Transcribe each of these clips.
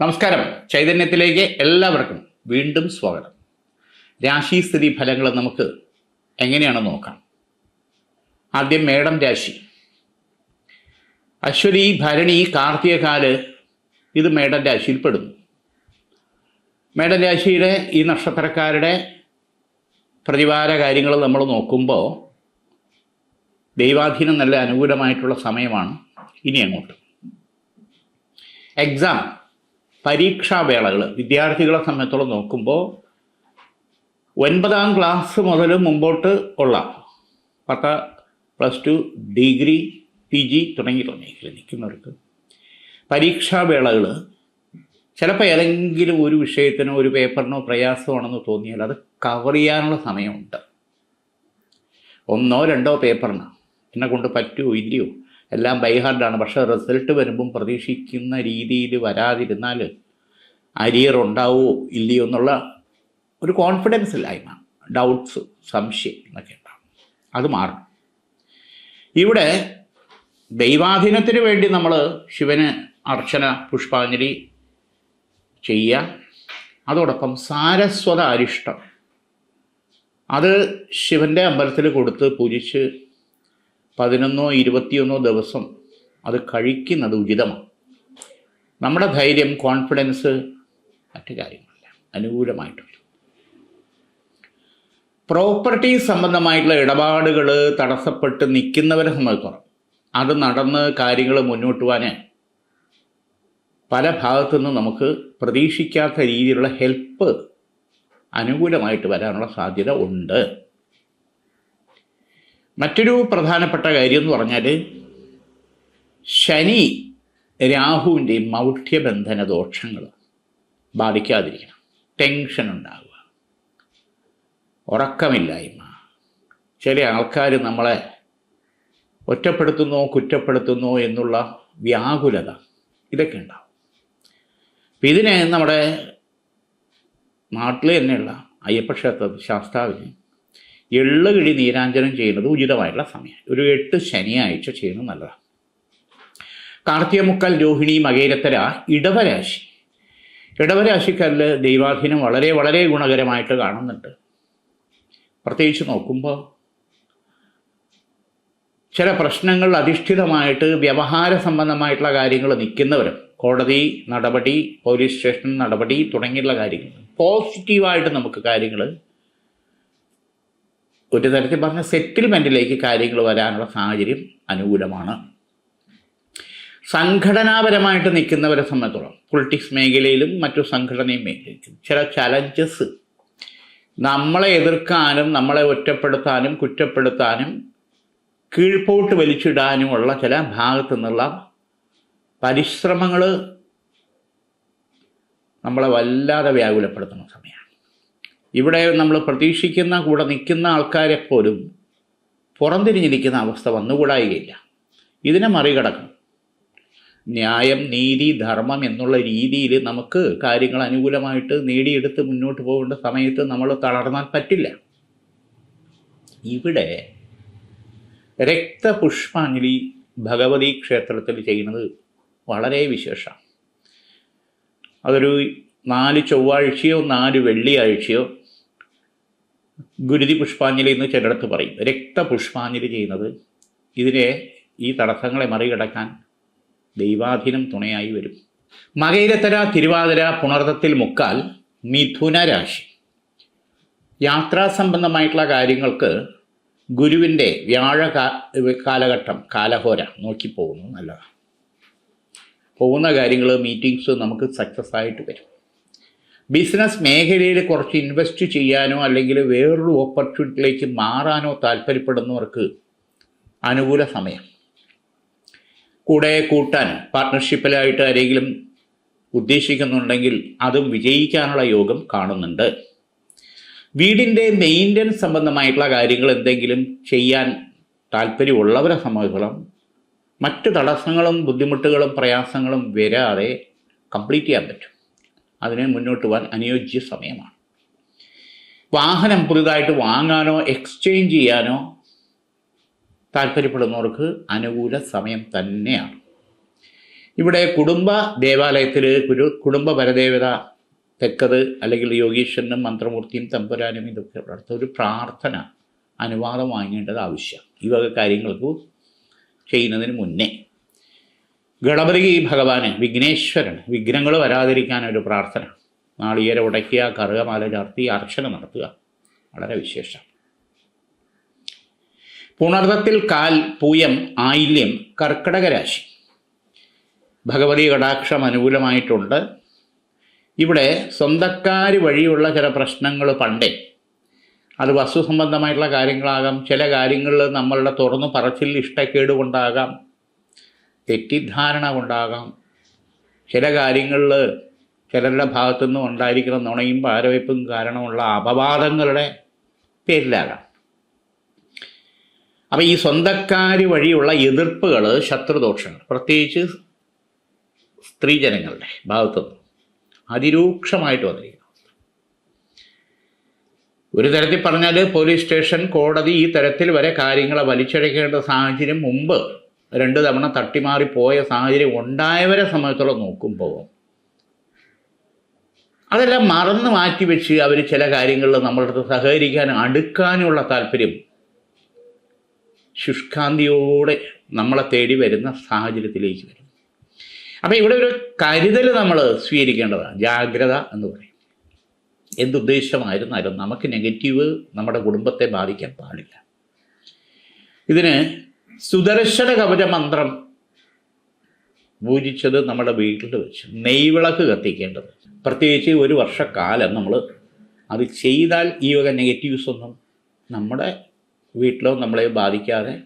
നമസ്കാരം. ചൈതന്യത്തിലേക്ക് എല്ലാവർക്കും വീണ്ടും സ്വാഗതം. രാശിസ്ഥിതി ഫലങ്ങൾ നമുക്ക് എങ്ങനെയാണ് നോക്കാം. ആദ്യം മേടം രാശി. അശ്വതി ഭരണി കാർത്തികകാൽ ഇത് മേടം രാശിയിൽപ്പെടുന്നു മേടം രാശിയുടെ ഈ നക്ഷത്രക്കാരുടെ പ്രതിവാര കാര്യങ്ങൾ നമ്മൾ നോക്കുമ്പോൾ ദൈവാധീനം നല്ല അനുകൂലമായിട്ടുള്ള സമയമാണ് ഇനി അങ്ങോട്ട്. എക്സാം പരീക്ഷാവേളകൾ വിദ്യാർത്ഥികളെ സംബന്ധിച്ചോളം നോക്കുമ്പോൾ ഒൻപതാം ക്ലാസ് മുതൽ മുമ്പോട്ട് ഉള്ള പത്ത plus two degree P G തുടങ്ങിയിട്ടുള്ള മേഖല നിൽക്കുന്നവർക്ക്. പരീക്ഷാവേളകൾ ചിലപ്പോൾ ഏതെങ്കിലും ഒരു വിഷയത്തിനോ ഒരു പേപ്പറിനോ പ്രയാസമാണെന്ന് തോന്നിയാൽ അത് കവർ ചെയ്യാനുള്ള സമയമുണ്ട്. ഒന്നോ രണ്ടോ പേപ്പറിന്. എന്നെ കൊണ്ട് പറ്റുമോ ഇല്ലയോ? എല്ലാം ബൈഹാർഡാണ്. പക്ഷേ റിസൾട്ട് വരുമ്പം പ്രതീക്ഷിക്കുന്ന രീതിയിൽ വരാതിരുന്നാൽ അരിയർ ഉണ്ടാവുമോ ഇല്ലയോ എന്നുള്ള ഒരു കോൺഫിഡൻസ് ഇല്ലായ്മ ഡൗട്ട്സ് സംശയം എന്നൊക്കെ ഉണ്ടാവും. അത് മാറും ഇവിടെ ദൈവാധീനത്തിന് വേണ്ടി നമ്മൾ ശിവന് അർച്ചന പുഷ്പാഞ്ജലി ചെയ്യുക. അതോടൊപ്പം സാരസ്വത അരിഷ്ടം. അത് ശിവന്റെ അമ്പലത്തിൽ കൊടുത്ത് പൂജിച്ച് പതിനൊന്നോ ഇരുപത്തിയൊന്നോ ദിവസം അത് കഴിക്കുന്നത് ഉചിതമാണ്. നമ്മുടെ ധൈര്യം കോൺഫിഡൻസ് മറ്റു കാര്യങ്ങളല്ല അനുകൂലമായിട്ട് വരും പ്രോപ്പർട്ടി സംബന്ധമായിട്ടുള്ള ഇടപാടുകൾ തടസ്സപ്പെട്ട് നിൽക്കുന്നവരെ സംബന്ധിച്ചോളം അത് നടന്ന് കാര്യങ്ങൾ മുന്നോട്ട് പോകാൻ പല ഭാഗത്തു നിന്നും നമുക്ക് പ്രതീക്ഷിക്കാത്ത രീതിയിലുള്ള ഹെൽപ്പ് അനുകൂലമായിട്ട് വരാനുള്ള സാധ്യത ഉണ്ട്. മറ്റൊരു പ്രധാനപ്പെട്ട കാര്യം എന്ന് പറഞ്ഞാൽ ശനി രാഹുവിന്റെ മൗഢ്യബന്ധന ദോഷങ്ങൾ ബാധിക്കാതിരിക്കണം. ടെൻഷൻ ഉണ്ടാവുക. ഉറക്കമില്ലായ്മ. ചില ആൾക്കാർ നമ്മളെ ഒറ്റപ്പെടുത്തുന്നോ കുറ്റപ്പെടുത്തുന്നോ എന്നുള്ള വ്യാകുലത ഇതൊക്കെ ഉണ്ടാവും. അപ്പം ഇതിനെ നമ്മുടെ നാട്ടിൽ തന്നെയുള്ള അയ്യപ്പക്ഷേത്ര ശാസ്താവിന് എള്ളുകിഴി നീരാഞ്ജനം ചെയ്യുന്നത് ഉചിതമായിട്ടുള്ള സമയം ഒരു എട്ട് ശനിയാഴ്ച ചെയ്യുന്നത് നല്ലതാണ് കാർത്തികമുക്കൽ രോഹിണി മകേരത്തര ഇടവരാശി. ഇടവരാശിക്കാരിൽ ദൈവാധീനം വളരെ വളരെ ഗുണകരമായിട്ട് കാണുന്നുണ്ട്. പ്രത്യേകിച്ച് നോക്കുമ്പോൾ ചില പ്രശ്നങ്ങൾ അധിഷ്ഠിതമായിട്ട് വ്യവഹാര സംബന്ധമായിട്ടുള്ള കാര്യങ്ങൾ നിൽക്കുന്നവരും കോടതി നടപടി പോലീസ് സ്റ്റേഷൻ നടപടി തുടങ്ങിയുള്ള കാര്യങ്ങൾ പോസിറ്റീവായിട്ട് നമുക്ക് കാര്യങ്ങൾ ഒരു തരത്തിൽ പറഞ്ഞ സെറ്റിൽമെന്റിലേക്ക് കാര്യങ്ങൾ വരാനുള്ള സാഹചര്യം അനുകൂലമാണ്. സംഘടനാപരമായിട്ട് നിൽക്കുന്നവരെ സംബന്ധിച്ചോളം പൊളിറ്റിക്സ് മേഖലയിലും മറ്റു സംഘടനയും മേഖലയിലും ചില ചലഞ്ചസ് നമ്മളെ എതിർക്കാനും നമ്മളെ ഒറ്റപ്പെടുത്താനും കുറ്റപ്പെടുത്താനും കീഴ്പോട്ട് വലിച്ചിടാനുമുള്ള ചില ഭാഗത്തു നിന്നുള്ള പരിശ്രമങ്ങൾ നമ്മളെ വല്ലാതെ വ്യാകുലപ്പെടുത്തുന്ന സമയമാണ്. ഇവിടെ നമ്മൾ പ്രതീക്ഷിക്കുന്ന കൂടെ നിൽക്കുന്ന ആൾക്കാരെ പോലും പുറംതിരിഞ്ഞിരിക്കുന്ന അവസ്ഥ വന്നുകൂടായികയില്ല. ഇതിനെ മറികടക്കും. ന്യായം നീതി ധർമ്മം എന്നുള്ള രീതിയിൽ നമുക്ക് കാര്യങ്ങൾ അനുകൂലമായിട്ട് നേടിയെടുത്ത് മുന്നോട്ട് പോകേണ്ട സമയത്ത് നമ്മൾ തളർന്നാൽ പറ്റില്ല. ഇവിടെ രക്തപുഷ്പാഞ്ജലി ഭഗവതി ക്ഷേത്രത്തിൽ ചെയ്യുന്നത് വളരെ വിശേഷമാണ്. അതൊരു നാല് ചൊവ്വാഴ്ചയോ നാല് വെള്ളിയാഴ്ചയോ ഗുരുതി പുഷ്പാഞ്ജലി എന്ന് ചിലയിടത്ത് പറയും. രക്തപുഷ്പാഞ്ജലി ചെയ്യുന്നത് ഇതിനെ ഈ തടസ്സങ്ങളെ മറികടക്കാൻ ദൈവാധീനം തുണയായി വരും. മകയിരത്തര തിരുവാതിര പുണർത്തത്തിൽ മുക്കാൽ മിഥുന രാശി. യാത്രാ സംബന്ധമായിട്ടുള്ള കാര്യങ്ങൾക്ക് ഗുരുവിന്റെ വ്യാഴ കാലഘട്ടം കാലഹോര നോക്കി പോകുന്നു നല്ലതാണ്. പോകുന്ന കാര്യങ്ങൾ മീറ്റിങ്സ് നമുക്ക് സക്സസ് ആയിട്ട് വരും. ബിസിനസ് മേഖലയിൽ കുറച്ച് ഇൻവെസ്റ്റ് ചെയ്യാനോ അല്ലെങ്കിൽ വേറൊരു ഓപ്പർച്യൂണിറ്റിയിലേക്ക് മാറാനോ താല്പര്യപ്പെടുന്നവർക്ക് അനുകൂല സമയം. കൂടെ കൂട്ടാൻ പാർട്ട്ണർഷിപ്പിലായിട്ട് ആരെങ്കിലും ഉദ്ദേശിക്കുന്നുണ്ടെങ്കിൽ അതും വിജയിക്കാനുള്ള യോഗം കാണുന്നുണ്ട്. വീടിന്റെ മെയിന്റനൻസ് സംബന്ധമായിട്ടുള്ള കാര്യങ്ങൾ എന്തെങ്കിലും ചെയ്യാൻ താല്പര്യമുള്ളവരെ സംബന്ധിച്ചോളം മറ്റ് തടസ്സങ്ങളും ബുദ്ധിമുട്ടുകളും പ്രയാസങ്ങളും വരാതെ കംപ്ലീറ്റ് ചെയ്യാൻ പറ്റും. അതിന് മുന്നോട്ട് പോകാൻ അനുയോജ്യ സമയമാണ്. വാഹനം പുതുതായിട്ട് വാങ്ങാനോ എക്സ്ചേഞ്ച് ചെയ്യാനോ താല്പര്യപ്പെടുന്നവർക്ക് അനുകൂല സമയം തന്നെയാണ്. ഇവിടെ കുടുംബ ദേവാലയത്തിൽ ഒരു കുടുംബ പരദേവത തെക്കത് അല്ലെങ്കിൽ യോഗീശ്വരനും മന്ത്രമൂർത്തിയും തമ്പുരാനും ഇതൊക്കെ അടുത്ത ഒരു പ്രാർത്ഥന അനുവാദം വാങ്ങേണ്ടത് ആവശ്യമാണ്. ഈ വക കാര്യങ്ങൾക്ക് ചെയ്യുന്നതിന് മുന്നേ ഗണപതി ഭഗവാന് വിഘ്നേശ്വരൻ വിഘ്നങ്ങൾ വരാതിരിക്കാൻ ഒരു പ്രാർത്ഥന. നാളികേര ഉടയ്ക്കുക കറുകമാല ചാർത്തി അർച്ചന നടത്തുക. വളരെ വിശേഷം. പുണർത്തത്തിൽ കാൽ പൂയം ആയില്യം കർക്കടക രാശി. ഭഗവതി കടാക്ഷം അനുകൂലമായിട്ടുണ്ട്. ഇവിടെ സ്വന്തക്കാർ വഴിയുള്ള ചില പ്രശ്നങ്ങൾ പണ്ടേ. അത് വസ്തു സംബന്ധമായിട്ടുള്ള കാര്യങ്ങളാകാം ചില കാര്യങ്ങളിൽ നമ്മളുടെ തുറന്നു പറച്ചിൽ ഇഷ്ടക്കേട് കൊണ്ടാകാം തെറ്റിദ്ധാരണ ഉണ്ടാകാം ചില കാര്യങ്ങളിൽ ചിലരുടെ ഭാഗത്തു നിന്നും ഉണ്ടായിരിക്കുന്ന നുണയും പാരവയ്പ്പും കാരണമുള്ള അപവാദങ്ങളുടെ പേരിലാകാം. അപ്പം ഈ സ്വന്തക്കാർ വഴിയുള്ള എതിർപ്പുകൾ ശത്രുദോഷങ്ങൾ പ്രത്യേകിച്ച് സ്ത്രീജനങ്ങളുടെ ഭാഗത്തുനിന്ന് അതിരൂക്ഷമായിട്ട് വന്നിരിക്കുന്നു. ഒരു തരത്തിൽ പറഞ്ഞാൽ പോലീസ് സ്റ്റേഷൻ കോടതി ഈ തരത്തിൽ വരെ കാര്യങ്ങളെ വലിച്ചഴക്കേണ്ട സാഹചര്യം മുമ്പ് രണ്ട് തവണ തട്ടിമാറി പോയ സാഹചര്യം ഉണ്ടായവരെ സംബന്ധിച്ചോളം നോക്കുമ്പോൾ അതെല്ലാം മറന്ന് മാറ്റി വെച്ച് അവർ ചില കാര്യങ്ങളിൽ നമ്മളുടെ അടുത്ത് സഹകരിക്കാനും അടുക്കാനുമുള്ള താല്പര്യം ശുഷ്കാന്തിയോടെ നമ്മളെ തേടി വരുന്ന സാഹചര്യത്തിലേക്ക് വരും. അപ്പം ഇവിടെ ഒരു കരുതൽ നമ്മൾ സ്വീകരിക്കേണ്ടതാണ്. ജാഗ്രത എന്ന് പറയും. എന്തുദ്ദേശമായിരുന്നാലും നമുക്ക് നെഗറ്റീവ് നമ്മുടെ കുടുംബത്തെ ബാധിക്കാൻ പാടില്ല. ഇതിന് സുദർശന കവച മന്ത്രം പൂജിച്ചത് നമ്മുടെ വീട്ടിൽ വെച്ച്. നെയ്വിളക്ക് കത്തിക്കേണ്ടത്. പ്രത്യേകിച്ച് ഒരു വർഷക്കാലം നമ്മൾ അത് ചെയ്താൽ ഈ വക നെഗറ്റീവ്സ് ഒന്നും നമ്മുടെ വീട്ടിലോ നമ്മളെ ബാധിക്കാതെ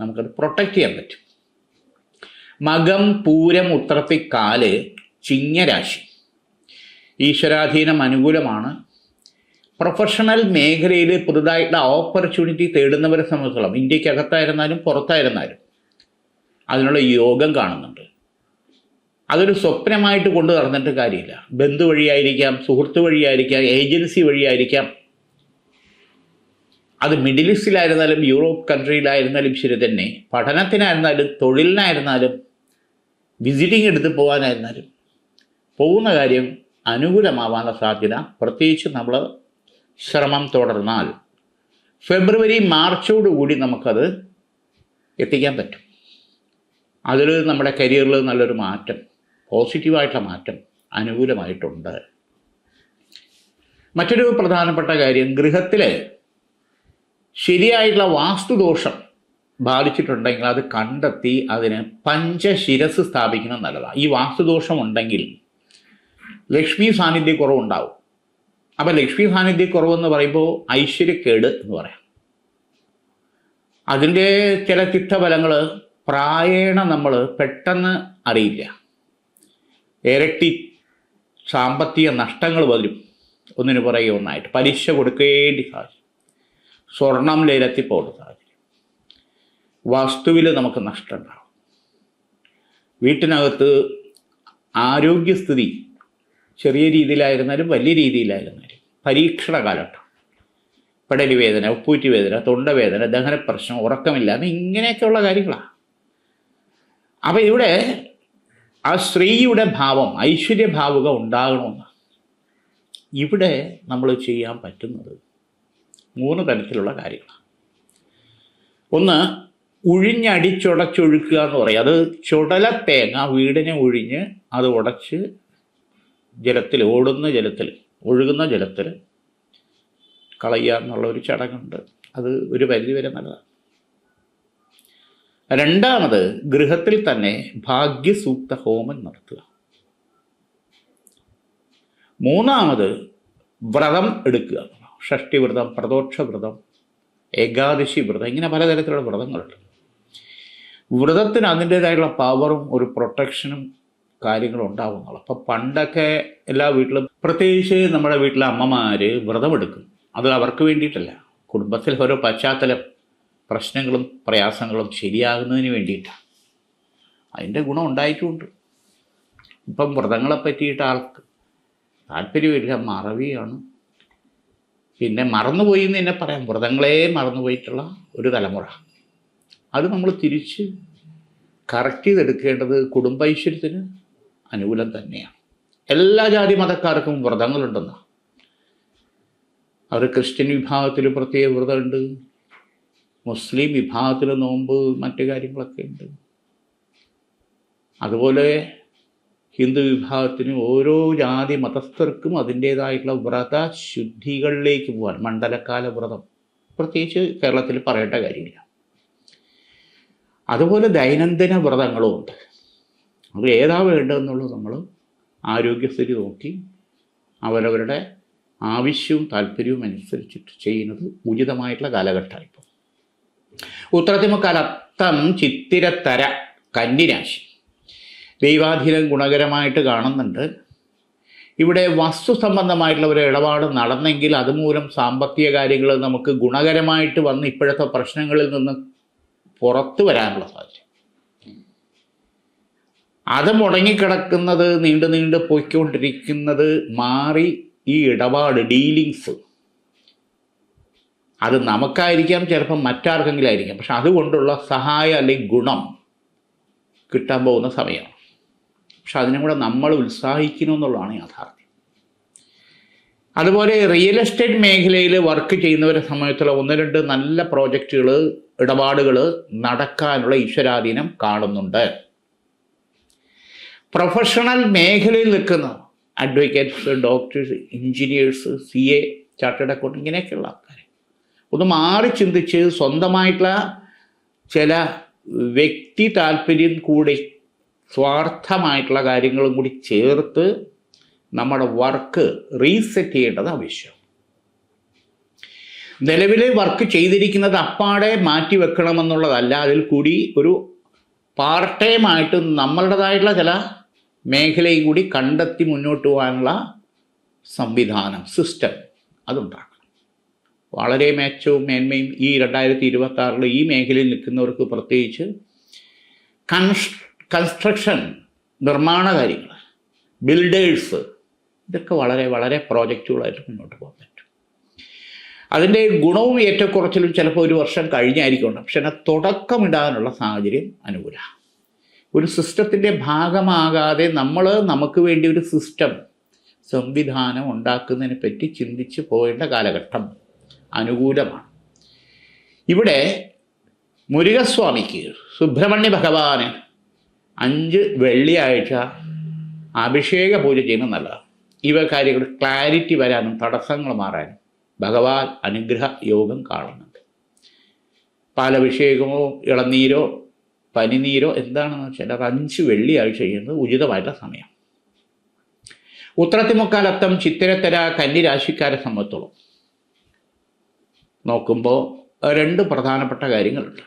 നമുക്കത് പ്രൊട്ടക്റ്റ് ചെയ്യാൻ പറ്റും. മകം പൂരം ഉത്രത്തിക്കാൽ ചിങ്ങരാശി. ഈശ്വരാധീനം അനുകൂലമാണ്. പ്രൊഫഷണൽ മേഖലയിൽ പുതുതായിട്ട് ഓപ്പർച്യൂണിറ്റി തേടുന്നവരെ സംബന്ധിച്ചോളം ഇന്ത്യക്കകത്തായിരുന്നാലും പുറത്തായിരുന്നാലും അതിനുള്ള യോഗം കാണുന്നുണ്ട്. അതൊരു സ്വപ്നമായിട്ട് കൊണ്ടു നടന്നിട്ട് കാര്യമില്ല. ബന്ധു വഴിയായിരിക്കാം സുഹൃത്ത് വഴിയായിരിക്കാം ഏജൻസി വഴിയായിരിക്കാം. അത് മിഡിൽ ഈസ്റ്റിലായിരുന്നാലും യൂറോപ്പ് കൺട്രിയിലായിരുന്നാലും ശരി തന്നെ പഠനത്തിനായിരുന്നാലും തൊഴിലിനായിരുന്നാലും വിസിറ്റിംഗ് എടുത്ത് പോകാനായിരുന്നാലും പോകുന്ന കാര്യം അനുകൂലമാവാനുള്ള സാധ്യത പ്രത്യേകിച്ച് നമ്മൾ ശ്രമം തുടർന്നാൽ ഫെബ്രുവരി മാർച്ചോടുകൂടി നമുക്കത് എത്തിക്കാൻ പറ്റും. അതിൽ നമ്മുടെ കരിയറിൽ നല്ലൊരു മാറ്റം പോസിറ്റീവായിട്ടുള്ള മാറ്റം അനുകൂലമായിട്ടുണ്ട്. മറ്റൊരു പ്രധാനപ്പെട്ട കാര്യം ഗൃഹത്തിൽ ശരിയായിട്ടുള്ള വാസ്തുദോഷം ബാധിച്ചിട്ടുണ്ടെങ്കിൽ അത് കണ്ടെത്തി അതിന് പഞ്ചശിരസ് സ്ഥാപിക്കുന്നത് നല്ലതാണ് ഈ വാസ്തുദോഷം ഉണ്ടെങ്കിൽ ലക്ഷ്മി സാന്നിധ്യക്കുറവുണ്ടാവും. അപ്പം ലക്ഷ്മി സാന്നിധ്യക്കുറവെന്ന് പറയുമ്പോൾ ഐശ്വര്യക്കേട് എന്ന് പറയാം. അതിന്റെ ചില ചിത്തഫലങ്ങൾ പ്രായേണ നമ്മൾ പെട്ടെന്ന് അറിയില്ല. ഇരട്ടി സാമ്പത്തിക നഷ്ടങ്ങൾ വരും. ഒന്നിനു പുറകെ ഒന്നായിട്ട് പലിശ കൊടുക്കേണ്ടി സാധിക്കും സ്വർണം ലേലത്തിപ്പോകുന്ന സാഹചര്യം. വസ്തുവിൽ നമുക്ക് നഷ്ടമുണ്ടാകും വീട്ടിനകത്ത് ആരോഗ്യസ്ഥിതി ചെറിയ രീതിയിലായിരുന്നാലും വലിയ രീതിയിലായിരുന്നാലും. പരീക്ഷണ കാലഘട്ടം പടലി വേദന ഉപ്പൂറ്റി വേദന തൊണ്ടവേദന ദഹനപ്രശ്നം ഉറക്കമില്ലാതെ ഇങ്ങനെയൊക്കെയുള്ള കാര്യങ്ങളാണ് അപ്പം ഇവിടെ ആ സ്ത്രീയുടെ ഭാവം ഐശ്വര്യഭാവുക ഉണ്ടാകണമെന്ന്. ഇവിടെ നമ്മൾ ചെയ്യാൻ പറ്റുന്നത് മൂന്ന് തരത്തിലുള്ള കാര്യങ്ങളാണ് ഒന്ന് ഉഴിഞ്ഞടിച്ചുടച്ചൊഴുക്കുക എന്ന് പറയും. അത് ചുടല തേങ്ങ വീടിനെ ഉഴിഞ്ഞ് അത് ഉടച്ച് ജലത്തിൽ ഓടുന്ന ജലത്തിൽ ഒഴുകുന്ന ജലത്തിൽ കളയുക എന്നുള്ള ഒരു ചടങ്ങുണ്ട്. അത് ഒരു പരിധിവരെ നല്ലതാണ്. രണ്ടാമത് ഗൃഹത്തിൽ തന്നെ ഭാഗ്യസൂക്ത ഹോമം നടത്തുക. മൂന്നാമത് വ്രതം എടുക്കുക. ഷഷ്ടി വ്രതം പ്രദോക്ഷ വ്രതം ഏകാദശി വ്രതം ഇങ്ങനെ പലതരത്തിലുള്ള വ്രതങ്ങളുണ്ട്. വ്രതത്തിന് അതിന്റേതായുള്ള പവറും ഒരു പ്രൊട്ടക്ഷനും കാര്യങ്ങളും ഉണ്ടാവുന്നുള്ളൂ അപ്പം പണ്ടൊക്കെ എല്ലാ വീട്ടിലും പ്രത്യേകിച്ച് നമ്മുടെ വീട്ടിലെ അമ്മമാർ വ്രതമെടുക്കും അത് അവർക്ക് വേണ്ടിയിട്ടല്ല. കുടുംബത്തിൽ ഓരോ പശ്ചാത്തല പ്രശ്നങ്ങളും പ്രയാസങ്ങളും ശരിയാകുന്നതിന് വേണ്ടിയിട്ടാണ് അതിന്റെ ഗുണം ഉണ്ടായിട്ടുമുണ്ട് ഇപ്പം വ്രതങ്ങളെ പറ്റിയിട്ട് ആൾക്ക് താല്പര്യമില്ല മറവിയാണ്. പിന്നെ മറന്നുപോയി എന്ന് തന്നെ പറയാം. വ്രതങ്ങളെ മറന്നുപോയിട്ടുള്ള ഒരു തലമുറ. അത് നമ്മൾ തിരിച്ച് കറക്റ്റ് ചെയ്തെടുക്കേണ്ടത് കുടുംബൈശ്വര്യത്തിന് അനുകൂലം തന്നെയാണ് എല്ലാ ജാതി മതക്കാർക്കും വ്രതങ്ങളുണ്ടെന്ന്. അവർ ക്രിസ്ത്യൻ വിഭാഗത്തിൽ പ്രത്യേക വ്രതമുണ്ട്. മുസ്ലിം വിഭാഗത്തിൽ നോമ്പ് മറ്റു കാര്യങ്ങളൊക്കെ ഉണ്ട്. അതുപോലെ ഹിന്ദു വിഭാഗത്തിന് ഓരോ ജാതി മതസ്ഥർക്കും അതിന്റേതായിട്ടുള്ള വ്രത ശുദ്ധികളിലേക്ക് പോകാൻ മണ്ഡലകാല വ്രതം. പ്രത്യേകിച്ച് കേരളത്തിൽ പറയേണ്ട കാര്യമില്ല. അതുപോലെ ദൈനംദിന വ്രതങ്ങളും ഉണ്ട്. അത് ഏതാ വേണ്ടതെന്നുള്ളത് നമ്മൾ ആരോഗ്യസ്ഥിതി നോക്കി അവരവരുടെ ആവശ്യവും താല്പര്യവും അനുസരിച്ചിട്ട് ചെയ്യുന്നത് ഉചിതമായിട്ടുള്ള കാലഘട്ടമാണ് ഇപ്പോൾ. ഉത്തരത്തിമക്കാലത്തം ചിത്തിരത്തര കന്നിരാശി. ദൈവാധീനം ഗുണകരമായിട്ട് കാണുന്നുണ്ട്. ഇവിടെ വസ്തു സംബന്ധമായിട്ടുള്ള ഒരു ഇടപാട് നടന്നെങ്കിൽ അതുമൂലം സാമ്പത്തിക കാര്യങ്ങൾ നമുക്ക് ഗുണകരമായിട്ട് വന്ന് ഇപ്പോഴത്തെ പ്രശ്നങ്ങളിൽ നിന്ന് പുറത്തു വരാനുള്ള സാധ്യത. അത് മുടങ്ങിക്കിടക്കുന്നത് നീണ്ടു നീണ്ടു പോയിക്കൊണ്ടിരിക്കുന്നത് മാറി ഈ ഇടപാട് ഡീലിങ്സ്. അത് നമുക്കായിരിക്കാം ചിലപ്പം മറ്റാർക്കെങ്കിലും ആയിരിക്കാം പക്ഷെ അതുകൊണ്ടുള്ള സഹായം അല്ലെങ്കിൽ ഗുണം കിട്ടാൻ പോകുന്ന സമയമാണ്. പക്ഷെ അതിനും കൂടെ നമ്മൾ ഉത്സാഹിക്കുന്നു എന്നുള്ളതാണ് യാഥാർത്ഥ്യം. അതുപോലെ റിയൽ എസ്റ്റേറ്റ് മേഖലയിൽ വർക്ക് ചെയ്യുന്നവരെ സമയത്തുള്ള ഒന്ന് രണ്ട് നല്ല പ്രോജക്റ്റുകൾ ഇടപാടുകൾ നടക്കാനുള്ള ഈശ്വരാധീനം കാണുന്നുണ്ട്. പ്രൊഫഷണൽ മേഖലയിൽ നിൽക്കുന്ന advocates doctors engineers C A chartered account ഇങ്ങനെയൊക്കെയുള്ള ആൾക്കാർ ഒന്ന് മാറി ചിന്തിച്ച് സ്വന്തമായിട്ടുള്ള ചില വ്യക്തി താല്പര്യം കൂടി സ്വാർത്ഥമായിട്ടുള്ള കാര്യങ്ങളും കൂടി ചേർത്ത് നമ്മുടെ വർക്ക് റീസെറ്റ് ചെയ്യേണ്ടത് ആവശ്യം. നിലവിലെ വർക്ക് ചെയ്തിരിക്കുന്നത് അപ്പാടെ മാറ്റി വെക്കണമെന്നുള്ളതല്ല അതിൽ കൂടി ഒരു പാർട്ട് ടൈം ആയിട്ട് നമ്മളുടേതായിട്ടുള്ള ചില മേഖലയും കൂടി കണ്ടെത്തി മുന്നോട്ട് പോകാനുള്ള സംവിധാനം സിസ്റ്റം അതുണ്ടാക്കണം. വളരെ മെച്ചവും മേന്മയും ഈ രണ്ടായിരത്തി ഇരുപത്തി ആറിൽ ഈ മേഖലയിൽ നിൽക്കുന്നവർക്ക് പ്രത്യേകിച്ച് കൺസ് കൺസ്ട്രക്ഷൻ നിർമ്മാണ കാര്യങ്ങൾ ബിൽഡേഴ്സ് ഇതൊക്കെ വളരെ വളരെ പ്രോജക്റ്റുകളായിട്ട് മുന്നോട്ട് പോകാൻ പറ്റും. അതിന്റെ ഗുണവും ഏറ്റക്കുറച്ചിലും ചിലപ്പോൾ ഒരു വർഷം കഴിഞ്ഞായിരിക്കും പക്ഷേ തുടക്കമിടാനുള്ള സാഹചര്യം അനുകൂലമാണ്. ഒരു സിസ്റ്റത്തിന്റെ ഭാഗമാകാതെ നമ്മൾ നമുക്ക് വേണ്ടി ഒരു സിസ്റ്റം സംവിധാനം ഉണ്ടാക്കുന്നതിനെ പറ്റി ചിന്തിച്ച് പോകേണ്ട കാലഘട്ടം അനുകൂലമാണ്. ഇവിടെ മുരുകസ്വാമിക്ക് സുബ്രഹ്മണ്യ ഭഗവാന് അഞ്ച് വെള്ളിയാഴ്ച അഭിഷേക പൂജ ചെയ്യുന്നത് നല്ലതാണ്. ഇവ കാര്യങ്ങൾ ക്ലാരിറ്റി വരാനും തടസ്സങ്ങൾ മാറാനും ഭഗവാൻ അനുഗ്രഹ യോഗം കാണുന്നുണ്ട്. പാലഭിഷേകമോ ഇളനീരോ പനിനീരോ എന്താണെന്ന് വെച്ചാൽ അത് അഞ്ച് വെള്ളിയാഴ്ച ചെയ്യുന്നത് ഉചിതമായിട്ടുള്ള സമയം. ഉത്രത്തിമുക്കാലത്തം ചിത്തിരത്തര കന്നി രാശിക്കാരെ സംബന്ധിച്ചോളം നോക്കുമ്പോൾ രണ്ട് പ്രധാനപ്പെട്ട കാര്യങ്ങളുണ്ട്.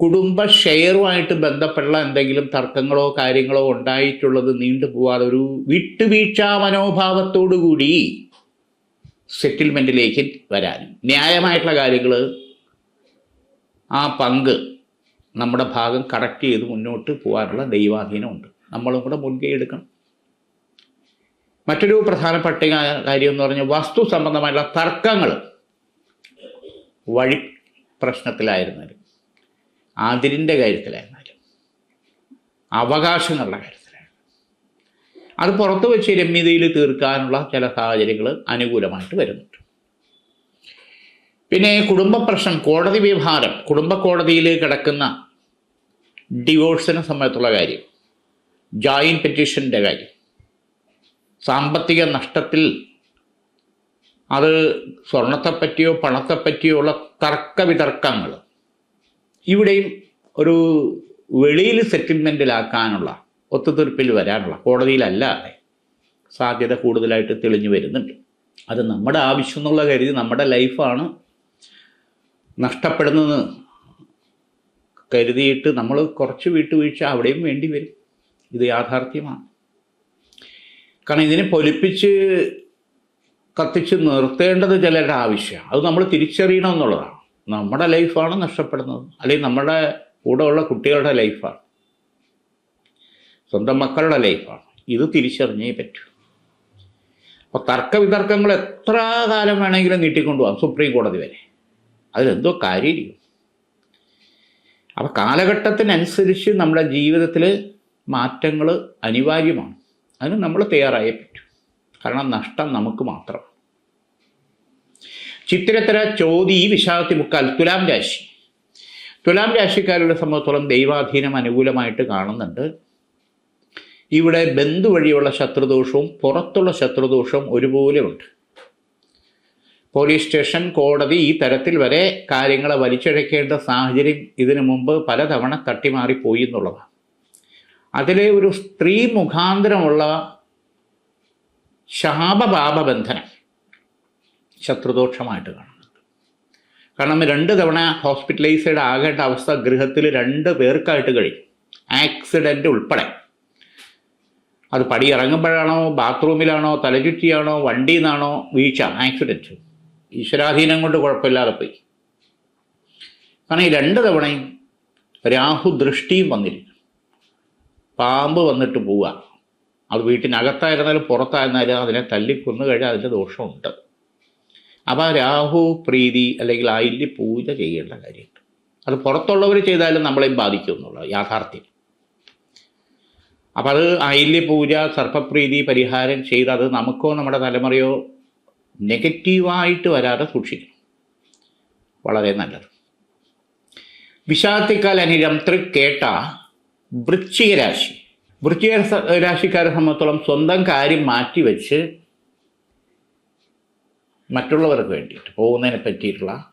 കുടുംബ ഷെയറുമായിട്ട് ബന്ധപ്പെട്ട എന്തെങ്കിലും തർക്കങ്ങളോ കാര്യങ്ങളോ ഉണ്ടായിട്ടുള്ളത് നീണ്ടു പോവാതെ ഒരു വിട്ടുവീഴ്ചാ മനോഭാവത്തോടു കൂടി സെറ്റിൽമെന്റിലേക്ക് വരാനും ന്യായമായിട്ടുള്ള കാര്യങ്ങൾ ആ പങ്ക് നമ്മുടെ ഭാഗം കറക്റ്റ് ചെയ്ത് മുന്നോട്ട് പോകാനുള്ള ദൈവാധീനമുണ്ട്. നമ്മളും കൂടെ മുൻകൈ എടുക്കണം. മറ്റൊരു പ്രധാനപ്പെട്ട കാര്യം എന്ന് പറഞ്ഞാൽ വസ്തു സംബന്ധമായുള്ള തർക്കങ്ങൾ വഴി പ്രശ്നത്തിലായിരുന്നാലും അതിരിന്റെ കാര്യത്തിലായിരുന്നാലും അവകാശങ്ങളുടെ കാര്യത്തിലായിരുന്നു അത് പുറത്തു വെച്ച് രമ്യതയിൽ തീർക്കാനുള്ള ചില സാഹചര്യങ്ങൾ അനുകൂലമായിട്ട് വരുന്നുണ്ട്. പിന്നെ കുടുംബ പ്രശ്നം കോടതി വ്യവഹാരം കുടുംബ കോടതിയിൽ കിടക്കുന്ന ഡിവോഴ്സിനെ സമയത്തുള്ള കാര്യം. ജോയിൻ പെറ്റീഷന്റെ കാര്യം. സാമ്പത്തിക നഷ്ടത്തിൽ അത് സ്വർണത്തെപ്പറ്റിയോ പണത്തെപ്പറ്റിയോ ഉള്ള തർക്ക വിതർക്കങ്ങൾ ഇവിടെയും ഒരു വെളിയിൽ സെറ്റിൽമെന്റിലാക്കാനുള്ള ഒത്തുതീർപ്പിൽ വരാനുള്ള കോടതിയിലല്ലാതെ സാധ്യത കൂടുതലായിട്ട് തെളിഞ്ഞു വരുന്നുണ്ട്. അത് നമ്മുടെ ആവശ്യം എന്നുള്ള കരുതി നമ്മുടെ ലൈഫാണ് നഷ്ടപ്പെടുന്നത് കരുതിയിട്ട് നമ്മൾ കുറച്ച് വിട്ടുവീഴ്ച അവിടെയും വേണ്ടി വരും. ഇത് യാഥാർത്ഥ്യമാണ്. കാരണം ഇതിനെ പൊലിപ്പിച്ച് കത്തിച്ച് നിർത്തേണ്ടത് ചിലരുടെ ആവശ്യമാണ്. അത് നമ്മൾ തിരിച്ചറിയണം എന്നുള്ളതാണ് നമ്മുടെ ലൈഫാണ് നഷ്ടപ്പെടുന്നത്. അല്ലെങ്കിൽ നമ്മുടെ കൂടെ ഉള്ള കുട്ടികളുടെ ലൈഫാണ്. സ്വന്തം മക്കളുടെ ലൈഫാണ്. ഇത് തിരിച്ചറിഞ്ഞേ പറ്റൂ. അപ്പോൾ തർക്കവിതർക്കങ്ങൾ എത്ര കാലം വേണമെങ്കിലും നീട്ടിക്കൊണ്ടുപോകാം സുപ്രീം കോടതി വരെ. അതിലെന്തോ കാര്യമില്ല അപ്പോൾ കാലഘട്ടത്തിനനുസരിച്ച് നമ്മുടെ ജീവിതത്തിൽ മാറ്റങ്ങൾ അനിവാര്യമാണ്. അതിന് നമ്മൾ തയ്യാറായേ പറ്റൂ. കാരണം നഷ്ടം നമുക്ക് മാത്രം. ചിത്തിരത്തര ചോതി വിശാഖത്തി മുക്കാൽ തുലാം രാശി. തുലാം രാശിക്കാരുടെ സംബന്ധിച്ചോളം ദൈവാധീനം അനുകൂലമായിട്ട് കാണുന്നുണ്ട്. ഇവിടെ ബന്ധു വഴിയുള്ള ശത്രുദോഷവും പുറത്തുള്ള ശത്രുദോഷവും ഒരുപോലെ ഉണ്ട് പോലീസ് സ്റ്റേഷൻ കോടതി ഈ തരത്തിൽ വരെ കാര്യങ്ങളെ വലിച്ചഴക്കേണ്ട സാഹചര്യം ഇതിനു മുമ്പ് പലതവണ തട്ടിമാറിപ്പോയി എന്നുള്ളതാണ്. അതിലെ ഒരു സ്ത്രീ മുഖാന്തരമുള്ള ശാപപാപബന്ധനം ശത്രുദോഷമായിട്ട് കാണുന്നുണ്ട്. കാരണം രണ്ട് തവണ ഹോസ്പിറ്റലൈസ്ഡ് ആകേണ്ട അവസ്ഥ ഗൃഹത്തിൽ രണ്ട് പേർക്കായിട്ട് കഴിയും. ആക്സിഡന്റ് ഉൾപ്പെടെ. അത് പടി ഇറങ്ങുമ്പോഴാണോ ബാത്റൂമിലാണോ തലചുറ്റിയാണോ വണ്ടിയിൽ നിന്നാണോ വീഴ്ച ആക്സിഡന്റ് ഈശ്വരാധീനം കൊണ്ട് കുഴപ്പമില്ലാതെ പോയി. കാരണം ഈ രണ്ട് തവണയും രാഹു ദൃഷ്ടിയും വന്നിരിക്കും പാമ്പ് വന്നിട്ട് പോവുക. അത് വീട്ടിനകത്തായിരുന്നാലും പുറത്തായിരുന്നാലും അതിനെ തല്ലിക്കൊന്നു കഴിഞ്ഞാൽ അതിന്റെ ദോഷമുണ്ട്. അപ്പോൾ രാഹു പ്രീതി അല്ലെങ്കിൽ ആയില്യ പൂജ ചെയ്യേണ്ട കാര്യമുണ്ട്. അത് പുറത്തുള്ളവർ ചെയ്താലും നമ്മളെയും ബാധിക്കും യാഥാർത്ഥ്യം. അപ്പോൾ അത് ആയില്യ പൂജ സർപ്പപ്രീതി പരിഹാരം ചെയ്ത് അത് നമുക്കോ നമ്മുടെ തലമുറയോ നെഗറ്റീവായിട്ട് വരാതെ സൂക്ഷിക്കണം. വളരെ നല്ലത്. വിശാത്തിക്കാൽ അനിരം തൃക്കേട്ട വൃശ്ചിക രാശി വൃശ്ചിക രാശിക്കാരെ സംബന്ധിച്ചോളം സ്വന്തം കാര്യം മാറ്റിവെച്ച് മറ്റുള്ളവർക്ക് വേണ്ടിയിട്ട് പോകുന്നതിനെ പറ്റിയിട്ടുള്ള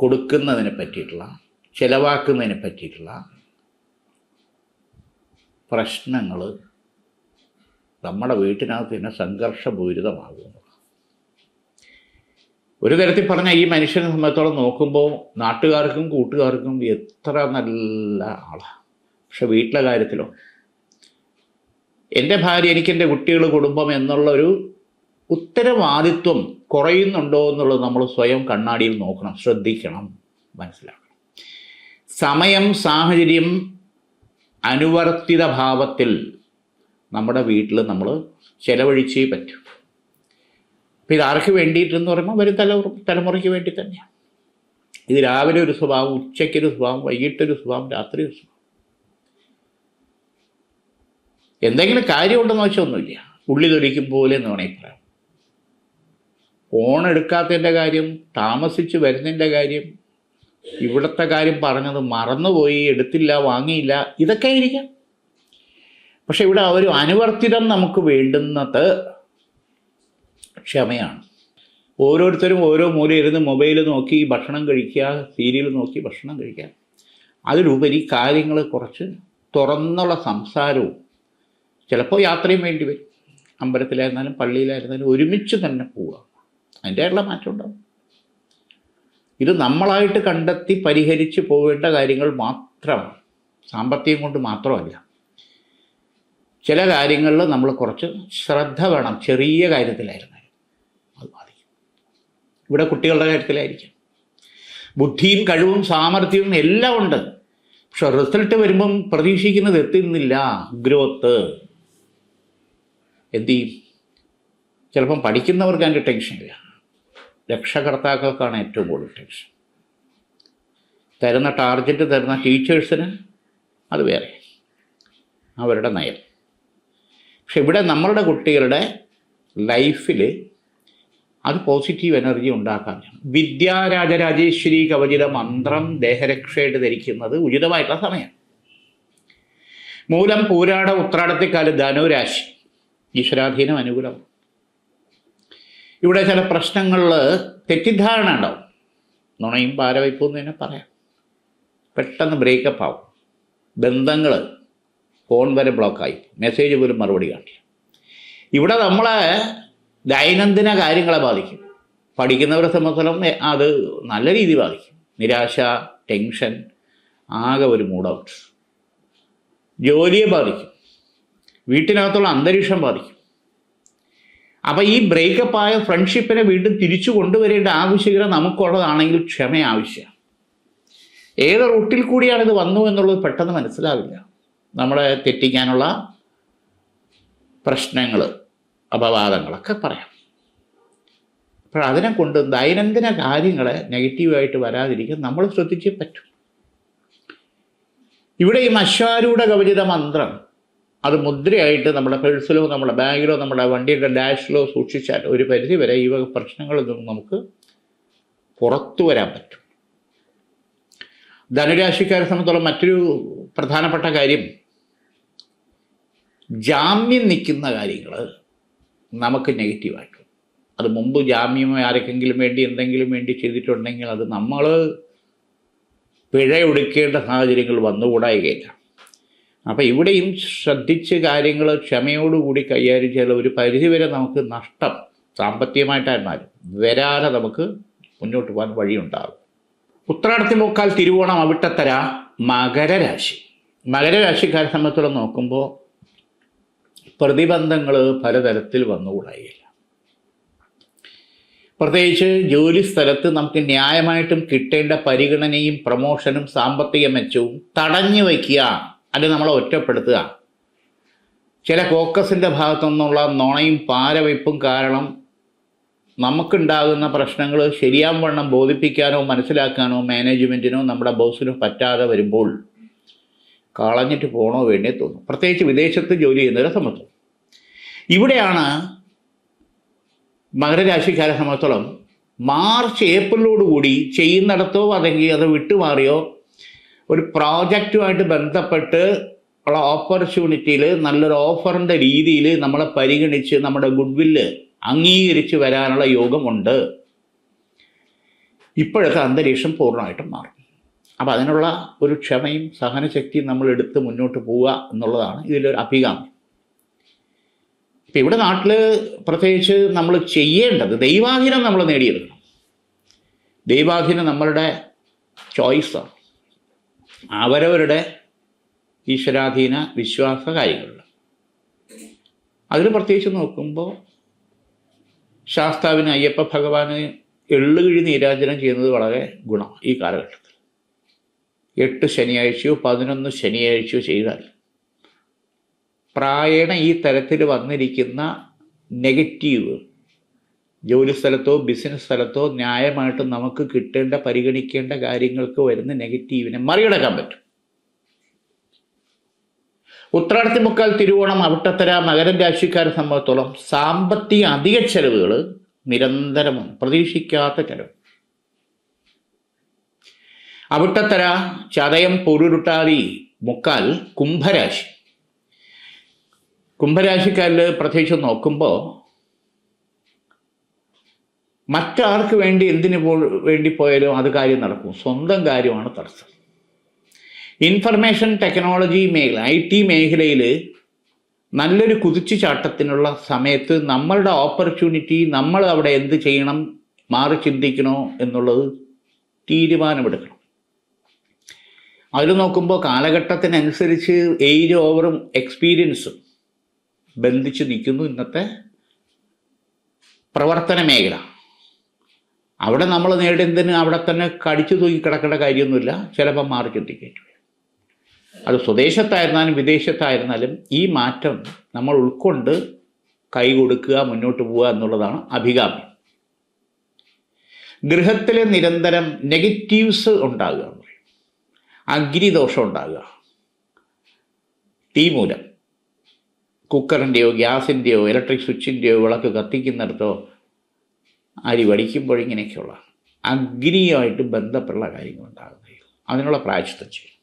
കൊടുക്കുന്നതിനെ പറ്റിയിട്ടുള്ള ചിലവാക്കുന്നതിനെ പറ്റിയിട്ടുള്ള പ്രശ്നങ്ങൾ നമ്മുടെ വീട്ടിനകത്ത് തന്നെ സംഘർഷപൂരിതമാകുന്നു. ഒരു തരത്തിൽ പറഞ്ഞാൽ ഈ മനുഷ്യനെ സംബന്ധിച്ചോളം നോക്കുമ്പോൾ നാട്ടുകാർക്കും കൂട്ടുകാർക്കും എത്ര നല്ല ആളാണ് പക്ഷെ വീട്ടിലെ കാര്യത്തിലോ. എന്റെ ഭാര്യ എനിക്ക് എന്റെ കുട്ടികൾ കുടുംബം എന്നുള്ളൊരു ഉത്തരവാദിത്വം കുറയുന്നുണ്ടോ എന്നുള്ളത് നമ്മൾ സ്വയം കണ്ണാടിയിൽ നോക്കണം ശ്രദ്ധിക്കണം മനസ്സിലാക്കണം. സമയം സാഹചര്യം അനുവർത്തിത ഭാവത്തിൽ നമ്മുടെ വീട്ടിൽ നമ്മൾ ചെലവഴിച്ചേ പറ്റൂ. അപ്പം ഇത് ആർക്ക് വേണ്ടിയിട്ടെന്ന് പറയുമ്പോൾ വരും തലമുറ തലമുറയ്ക്ക് വേണ്ടി തന്നെയാണ് ഇത് രാവിലെ ഒരു സ്വഭാവം ഉച്ചയ്ക്കൊരു സ്വഭാവം വൈകിട്ടൊരു സ്വഭാവം രാത്രി ഒരു സ്വഭാവം. എന്തെങ്കിലും കാര്യമുണ്ടെന്ന് വെച്ചാൽ ഒന്നുമില്ല ഉള്ളി തൊലിക്കും പോലെ എന്ന് വേണമെങ്കിൽ പറയാം. ഫോൺ എടുക്കാത്തതിന്റെ കാര്യം താമസിച്ച് വരുന്നതിന്റെ കാര്യം ഇവിടുത്തെ കാര്യം പറഞ്ഞത് മറന്നുപോയി എടുത്തില്ല വാങ്ങിയില്ല ഇതൊക്കെ ആയിരിക്കാം. പക്ഷെ ഇവിടെ ഒരു അനുവർത്തിതം നമുക്ക് വേണ്ടുന്നത് ക്ഷമയാണ്. ഓരോരുത്തരും ഓരോ മൂല ഇരുന്ന് മൊബൈൽ നോക്കി ഭക്ഷണം കഴിക്കുക സീരിയൽ നോക്കി ഭക്ഷണം കഴിക്കുക. അതിലുപരി കാര്യങ്ങൾ കുറച്ച് തുറന്നുള്ള സംസാരവും ചിലപ്പോൾ യാത്രയും വേണ്ടി വരും. അമ്പലത്തിലായിരുന്നാലും പള്ളിയിലായിരുന്നാലും ഒരുമിച്ച് തന്നെ പോവുക. അതിന്റെയുള്ള മാറ്റം ഉണ്ടാവും. ഇത് നമ്മളായിട്ട് കണ്ടെത്തി പരിഹരിച്ച് പോവേണ്ട കാര്യങ്ങൾ മാത്രമാണ് സാമ്പത്തികം കൊണ്ട് മാത്രമല്ല. ചില കാര്യങ്ങളിൽ നമ്മൾ കുറച്ച് ശ്രദ്ധ വേണം. ചെറിയ ബാധിക്കും ഇവിടെ കുട്ടികളുടെ കാര്യത്തിലായിരിക്കും. ബുദ്ധിയും കഴിവും സാമർഥ്യവും എല്ലാം ഉണ്ട്. പക്ഷെ റിസൾട്ട് വരുമ്പം പ്രതീക്ഷിക്കുന്നത് എത്തുന്നില്ല. ഗ്രോത്ത് എന്ത് ചെയ്യും? ചിലപ്പം പഠിക്കുന്നവർക്ക് അതിന്റെ ടെൻഷനില്ല രക്ഷകർത്താക്കൾക്കാണ് ഏറ്റവും കൂടുതൽ ടെൻഷൻ തരുന്ന ടാർഗറ്റ് തരുന്ന ടീച്ചേഴ്സിന് അത് വേറെ. അവരുടെ നയം. പക്ഷെ ഇവിടെ നമ്മളുടെ കുട്ടികളുടെ ലൈഫിൽ അത് പോസിറ്റീവ് എനർജി ഉണ്ടാക്കാൻ. വിദ്യാരാജരാജേശ്വരി കവചിത മന്ത്രം ദേഹരക്ഷയായിട്ട് ധരിക്കുന്നത് ഉചിതമായിട്ടുള്ള സമയം. മൂലം പൂരാട ഉത്രാടത്തെക്കാൽ ധനുരാശി. ഈശ്വരാധീനം അനുകൂലം ഇവിടെ ചില പ്രശ്നങ്ങളിൽ തെറ്റിദ്ധാരണ ഉണ്ടാവും. നുണയും പാരവയ്പും എന്ന് തന്നെ പറയാം. പെട്ടെന്ന് ബ്രേക്കപ്പ് ആവും. ബന്ധങ്ങൾ ഫോൺ വരെ ബ്ലോക്കായി മെസ്സേജ് പോലും മറുപടി കാണില്ല. ഇവിടെ നമ്മളെ ദൈനംദിന കാര്യങ്ങളെ ബാധിക്കും. പഠിക്കുന്നവരെ സംബന്ധിച്ചിടത്തോളം അത് നല്ല രീതിയിൽ ബാധിക്കും. നിരാശ ടെൻഷൻ ആകെ ഒരു മൂഡ് ഔട്ട്. ജോലിയെ ബാധിക്കും. വീട്ടിനകത്തുള്ള അന്തരീക്ഷം ബാധിക്കും. അപ്പം ഈ ബ്രേക്കപ്പ് ആയ ഫ്രണ്ട്ഷിപ്പിനെ വീണ്ടും തിരിച്ചു കൊണ്ടുവരേണ്ട ആവശ്യകത നമുക്കുള്ളതാണെങ്കിൽ ക്ഷമ ആവശ്യമാണ്. ഏത് റൂട്ടിൽ കൂടിയാണ് ഇത് വന്നു എന്നുള്ളത് പെട്ടെന്ന് മനസ്സിലാവില്ല. നമ്മളെ തെറ്റിക്കാനുള്ള പ്രശ്നങ്ങൾ അപവാദങ്ങളൊക്കെ പറയാം. അപ്പോൾ അതിനെ കൊണ്ട് ദൈനംദിന കാര്യങ്ങളെ നെഗറ്റീവായിട്ട് വരാതിരിക്കാൻ നമ്മൾ ശ്രദ്ധിച്ചേ പറ്റും. ഇവിടെ ഈ മശ്വാരൂഢ കവചിത മന്ത്രം അത് മുദ്രയായിട്ട് നമ്മുടെ പേഴ്സിലോ നമ്മുടെ ബാഗിലോ നമ്മുടെ വണ്ടിയുടെ ഡാഷിലോ സൂക്ഷിച്ചാൽ ഒരു പരിധി വരെ ഈ വക പ്രശ്നങ്ങളിൽ നിന്നും നമുക്ക് പുറത്തു വരാൻ പറ്റും. ധനുരാശിക്കാരെ സംബന്ധിച്ചോളം മറ്റൊരു പ്രധാനപ്പെട്ട കാര്യം ജാമ്യം നിൽക്കുന്ന കാര്യങ്ങൾ നമുക്ക് നെഗറ്റീവായിട്ട്. അത് മുമ്പ് ജാമ്യം ആർക്കെങ്കിലും വേണ്ടി എന്തെങ്കിലും വേണ്ടി ചെയ്തിട്ടുണ്ടെങ്കിൽ അത് നമ്മൾ പിഴയൊടുക്കേണ്ട സാഹചര്യങ്ങൾ വന്നുകൂടായികയില്ല അപ്പോൾ ഇവിടെയും ശ്രദ്ധിച്ച് കാര്യങ്ങൾ ക്ഷമയോടുകൂടി കൈകാര്യം ചെയ്താൽ ഒരു പരിധിവരെ നമുക്ക് നഷ്ടം സാമ്പത്തികമായിട്ടായിരുന്നാലും വരാതെ നമുക്ക് മുന്നോട്ട് പോകാൻ വഴിയുണ്ടാകും. ഉത്രാടത്തി മുക്കാൽ തിരുവോണം അവിട്ടത്തര മകരരാശി. മകരരാശിക്കാരെ സംബന്ധിച്ചോളം നോക്കുമ്പോൾ പ്രതിബന്ധങ്ങൾ പലതരത്തിൽ വന്നുകൂടായില്ല പ്രത്യേകിച്ച് ജോലി സ്ഥലത്ത് നമുക്ക് ന്യായമായിട്ടും കിട്ടേണ്ട പരിഗണനയും പ്രമോഷനും സാമ്പത്തിക മെച്ചവും തടഞ്ഞു വയ്ക്കുക അല്ലെങ്കിൽ നമ്മളെ ഒറ്റപ്പെടുത്തുക. ചില കോക്കസിന്റെ ഭാഗത്തു നിന്നുള്ള നുണയും പാരവയ്പ്പും കാരണം നമുക്കുണ്ടാകുന്ന പ്രശ്നങ്ങൾ ശരിയാവണ്ണം ബോധിപ്പിക്കാനോ മനസ്സിലാക്കാനോ മാനേജ്മെന്റിനോ നമ്മുടെ ബോസിനോ പറ്റാതെ വരുമ്പോൾ കളഞ്ഞിട്ട് പോകണോ വേണ്ടേ തോന്നും. പ്രത്യേകിച്ച് വിദേശത്ത് ജോലി ചെയ്യുന്നവരെ സംബന്ധിച്ചു ഇവിടെയാണ് മകരരാശിക്കാരെ സംബന്ധിച്ചോളം മാർച്ച് ഏപ്രിലോടുകൂടി ചെയ്യുന്നിടത്തോ അല്ലെങ്കിൽ അത് വിട്ടുമാറിയോ ഒരു പ്രോജക്റ്റുമായിട്ട് ബന്ധപ്പെട്ട് ഉള്ള ഓപ്പർച്യൂണിറ്റിയിൽ നല്ലൊരു ഓഫറിന്റെ രീതിയിൽ നമ്മളെ പരിഗണിച്ച് നമ്മുടെ ഗുഡ് വില്ല് അംഗീകരിച്ച് വരാനുള്ള യോഗമുണ്ട്. ഇപ്പോഴത്തെ അന്തരീക്ഷം പൂർണമായിട്ടും മാറും. അപ്പോൾ അതിനുള്ള ഒരു ക്ഷമയും സഹനശക്തിയും നമ്മൾ എടുത്ത് മുന്നോട്ട് പോവുക എന്നുള്ളതാണ് ഇതിലൊരു അഭികാമ്യം. ഇപ്പം ഇവിടെ നാട്ടിൽ പ്രത്യേകിച്ച് നമ്മൾ ചെയ്യേണ്ടത് ദൈവാധീനം നമ്മൾ നേടിയെടുക്കണം. ദൈവാധീനം നമ്മളുടെ ചോയ്സാണ് അവരവരുടെ ഈശ്വരാധീന വിശ്വാസ കാര്യങ്ങളിൽ അതിൽ പ്രത്യേകിച്ച് നോക്കുമ്പോൾ ശാസ്താവിന് അയ്യപ്പ ഭഗവാന് എള്ളുകിഴി നീരാജനം ചെയ്യുന്നത് വളരെ ഗുണം ഈ കാലഘട്ടത്തിൽ. എട്ട് ശനിയാഴ്ചയോ പതിനൊന്ന് ശനിയാഴ്ചയോ ചെയ്താൽ പ്രായണ ഈ തരത്തിൽ വന്നിരിക്കുന്ന നെഗറ്റീവ് ജോലി സ്ഥലത്തോ ബിസിനസ് സ്ഥലത്തോ ന്യായമായിട്ട് നമുക്ക് കിട്ടേണ്ട പരിഗണിക്കേണ്ട കാര്യങ്ങൾക്ക് വരുന്ന നെഗറ്റീവിനെ മറികടക്കാൻ പറ്റും. ഉത്രാടത്തി മുക്കാൽ തിരുവോണം അവിട്ടത്തര മകരം രാശിക്കാരെ സംബന്ധിച്ചോളം സാമ്പത്തിക അധിക ചെലവുകൾ നിരന്തരമാണ്. പ്രതീക്ഷിക്കാത്ത ചെലവ്. അവിട്ടത്തര ചതയം പൊരുരുട്ടാതി മുക്കാൽ കുംഭരാശി. കുംഭരാശിക്കാരിൽ പ്രത്യേകിച്ച് നോക്കുമ്പോൾ മറ്റാർക്ക് വേണ്ടി എന്തിനു പോ വേണ്ടി പോയാലും അത് കാര്യം നടക്കും. സ്വന്തം കാര്യമാണ് തടസ്സം. ഇൻഫർമേഷൻ ടെക്നോളജി മേഖല ഐ ടി മേഖലയിൽ നല്ലൊരു കുതിച്ചുചാട്ടത്തിനുള്ള സമയത്ത് നമ്മളുടെ ഓപ്പർച്യൂണിറ്റി നമ്മൾ അവിടെ എന്ത് ചെയ്യണം മാറി ചിന്തിക്കണോ എന്നുള്ളത് തീരുമാനമെടുക്കണം. അതിൽ നോക്കുമ്പോൾ കാലഘട്ടത്തിനനുസരിച്ച് ഏജ് ഓവറും എക്സ്പീരിയൻസും ബന്ധിച്ച് നിൽക്കുന്നു ഇന്നത്തെ പ്രവർത്തന മേഖല. അവിടെ നമ്മൾ നേടുന്നതിന് അവിടെ തന്നെ കടിച്ചു തൂക്കി കിടക്കേണ്ട കാര്യമൊന്നുമില്ല. ചിലപ്പോൾ ചിന്തിക്കേണ്ടി വരും. അത് സ്വദേശത്തായിരുന്നാലും വിദേശത്തായിരുന്നാലും ഈ മാറ്റം നമ്മൾ ഉൾക്കൊണ്ട് കൈ കൊടുക്കുക മുന്നോട്ട് പോവുക എന്നുള്ളതാണ് അഭികാമ്യം. ഗൃഹത്തിലെ നിരന്തരം നെഗറ്റീവ്സ് ഉണ്ടാകുക അഗ്നിദോഷം ഉണ്ടാകുക. തീ മൂലം കുക്കറിന്റെയോ ഗ്യാസിന്റെയോ ഇലക്ട്രിക് സ്വിച്ചിന്റെയോ വിളക്ക് കത്തിക്കുന്നിടത്തോ അരി വടിക്കുമ്പോൾ ഇങ്ങനെയൊക്കെയുള്ള അഗ്നിയുമായിട്ട് ബന്ധപ്പെട്ടുള്ള കാര്യങ്ങൾ ഉണ്ടാകുകയും അതിനുള്ള പ്രായശ്ചിത്തം ചെയ്യും.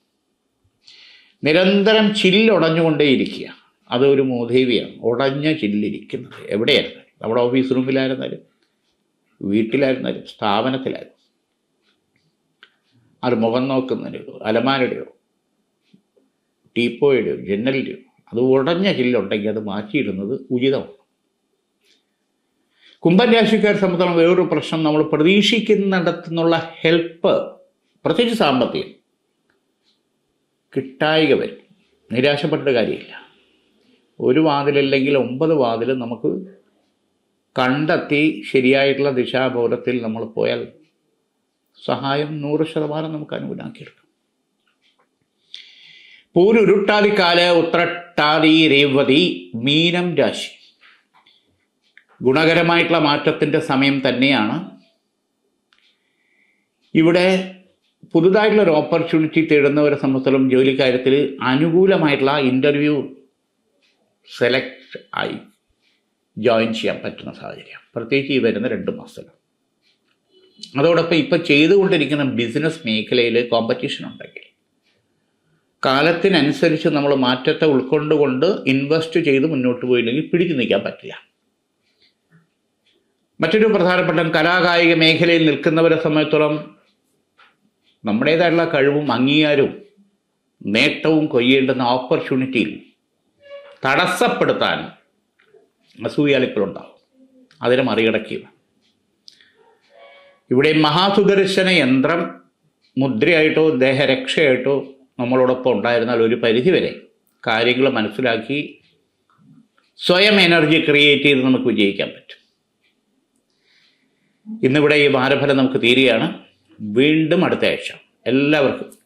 നിരന്തരം ചില്ലുടഞ്ഞുകൊണ്ടേയിരിക്കുക. അതൊരു മൂദേവിയാണ്. ഉടഞ്ഞ ചില്ലിരിക്കുന്നത്. എവിടെയായിരുന്നാലും. നമ്മുടെ ഓഫീസ് റൂമിലായിരുന്നാലും. വീട്ടിലായിരുന്നാലും. സ്ഥാപനത്തിലായിരുന്നു അത് മുഖം നോക്കുന്നതിന്റെയോ അലമാരുടെയോ ടീപ്പോയുടെയോ ജനലിന്റെയോ അത് ഉടഞ്ഞ ചില്ലുണ്ടെങ്കിൽ അത് മാറ്റിയിടുന്നത് ഉചിതമാണ്. കുംഭൻ രാശിക്കാരെ സംബന്ധിച്ചിടത്തോളം വേറൊരു പ്രശ്നം നമ്മൾ പ്രതീക്ഷിക്കുന്നിടത്തു നിന്നുള്ള ഹെൽപ്പ് പ്രത്യേകിച്ച് സാമ്പത്തികം. കിട്ടായിക വരും. നിരാശപ്പെട്ട കാര്യമില്ല. ഒരു വാതിലല്ലെങ്കിൽ ഒമ്പത് വാതിൽ നമുക്ക് കണ്ടെത്തി ശരിയായിട്ടുള്ള ദിശാബോധത്തിൽ നമ്മൾ പോയാൽ സഹായം നൂറ് ശതമാനം നമുക്ക് അനുകൂലമാക്കിയെടുക്കാം പൂരുരുട്ടാതിക്കാൽ ഉത്രട്ടാതി രേവതി മീനം രാശി. ഗുണകരമായിട്ടുള്ള മാറ്റത്തിന്റെ സമയം തന്നെയാണ്. ഇവിടെ പുതുതായിട്ടുള്ള ഒരു ഓപ്പർച്യൂണിറ്റി തേടുന്നവരെ സംബന്ധിച്ചിടത്തോളം ജോലി കാര്യത്തിൽ അനുകൂലമായിട്ടുള്ള ഇന്റർവ്യൂ സെലക്ട് ആയി ജോയിൻ ചെയ്യാൻ പറ്റുന്ന സാഹചര്യം. പ്രത്യേകിച്ച് ഈ വരുന്ന രണ്ട് മാസത്തിൽ അതോടൊപ്പം ഇപ്പം ചെയ്തുകൊണ്ടിരിക്കുന്ന ബിസിനസ് മേഖലയിൽ കോമ്പറ്റീഷൻ ഉണ്ടെങ്കിൽ കാലത്തിനനുസരിച്ച് നമ്മൾ മാറ്റത്തെ ഉൾക്കൊണ്ടുകൊണ്ട് ഇൻവെസ്റ്റ് ചെയ്ത് മുന്നോട്ട് പോയില്ലെങ്കിൽ പിടിച്ചു നിൽക്കാൻ പറ്റില്ല. മറ്റൊരു പ്രധാനപ്പെട്ട കലാകായിക മേഖലയിൽ നിൽക്കുന്നവരെ സംബന്ധിച്ചോളം നമ്മുടേതായിട്ടുള്ള കഴിവും അംഗീകാരവും നേട്ടവും കൊയ്യേണ്ടുന്ന ഓപ്പർച്യൂണിറ്റിയിൽ തടസ്സപ്പെടുത്താൻ അസൂയാലിപ്പോഴുണ്ടാവും അതിനെ മറികടക്കുക. ഇവിടെ മഹാസുദർശന യന്ത്രം മുദ്രയായിട്ടോ ദേഹരക്ഷയായിട്ടോ നമ്മളോടൊപ്പം ഉണ്ടായിരുന്നാൽ ഒരു പരിധിവരെ കാര്യങ്ങൾ മനസ്സിലാക്കി സ്വയം എനർജി ക്രിയേറ്റ് ചെയ്ത് നമുക്ക് വിജയിക്കാൻ പറ്റും. ഇന്നിവിടെ ഈ വാരഫലം നമുക്ക് തീരുകയാണ്. വീണ്ടും അടുത്ത ആഴ്ച. എല്ലാവർക്കും